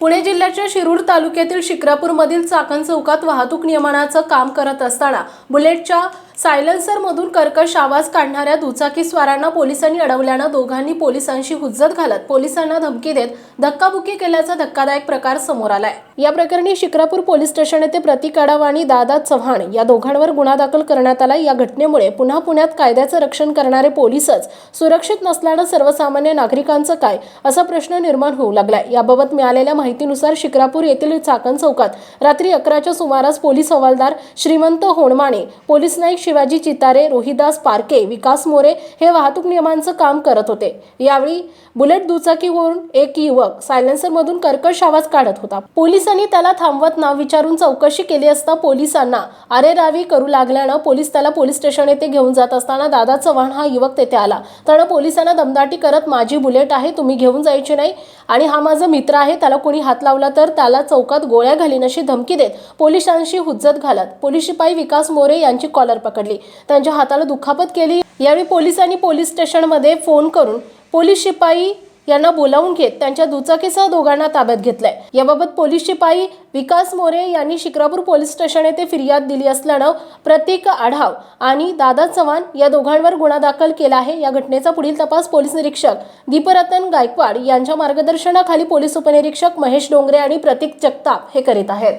पुणे जिल्ह्याच्या शिरूर तालुक्यातील शिक्रापूरमधील चाकण चौकात वाहतूक नियमनाचं काम करत असताना बुलेटच्या सायलेन्सरमधून कर्कश आवाज काढणाऱ्या दुचाकीस्वारांना पोलिसांनी अडवल्यानं दोघांनी पोलिसांशी हुज्जत घालत पोलिसांना धमकी देत धक्काबुक्की केल्याचा धक्कादायक प्रकार समोर आलाय. या प्रकरणी शिक्रापूर पोलीस स्टेशन येथे प्रतीक आडाव आणि दादा चव्हाण या दोघांवर गुन्हा दाखल करण्यात आला या घटनेमुळे पुन्हा पुण्यात कायद्याचं रक्षण करणारे पोलीसच सुरक्षित नसल्यानं सर्वसामान्य नागरिकांचं काय असा प्रश्न निर्माण होऊ लागलाय. याबाबत मिळालेल्या माहितीनुसार शिक्रापूर येथील चाकण चौकात रात्री अकराच्या सुमारास पोलीस हवालदार श्रीमंत होणमाने पोलीस नाईक शिवाजी चितारे रोहिदास पारके विकास मोरे हे वाहतूक नियमांचं काम करत होते. यावेळी बुलेट दुचाकीवरून एक युवक सायलेन्सरमधून कर्कश आवाज काढत होता. पोलिसांनी त्याला थांबवत नाव विचारून चौकशी केली असता पोलिसांना अरेरावी करू लागल्यानं पोलीस त्याला पोलीस स्टेशन येथे घेऊन जात असताना दादा चव्हाण हा युवक तेथे आला. त्यानं पोलिसांना दमदाटी करत माझी बुलेट आहे तुम्ही घेऊन जायची नाही आणि हा माझा मित्र आहे त्याला कोणी हात लावला तर त्याला चौकात गोळ्या घालीन अशी धमकी देत पोलिसांशी हुज्जत घालत. पोलीस शिपाई विकास मोरे यांची कॉलर पकडली. त्यांच्या हाताला दुखापत केली. यावेळी पोलिसांनी पोलीस स्टेशनमध्ये फोन करून पोलीस शिपाई यांना बोलावून घेत त्यांच्या दुचाकीसह दोघांना ताब्यात घेतलंय. याबाबत पोलीस शिपाई विकास मोरे यांनी शिक्रापूर पोलीस स्टेशन येथे फिर्याद दिली असल्यानं प्रतीक आढाव आणि दादा चव्हाण या दोघांवर गुन्हा दाखल केला आहे. या घटनेचा पुढील तपास पोलीस निरीक्षक दीपरतन गायकवाड यांच्या मार्गदर्शनाखाली पोलीस उपनिरीक्षक महेश डोंगरे आणि प्रतीक जगताप हे करीत आहेत.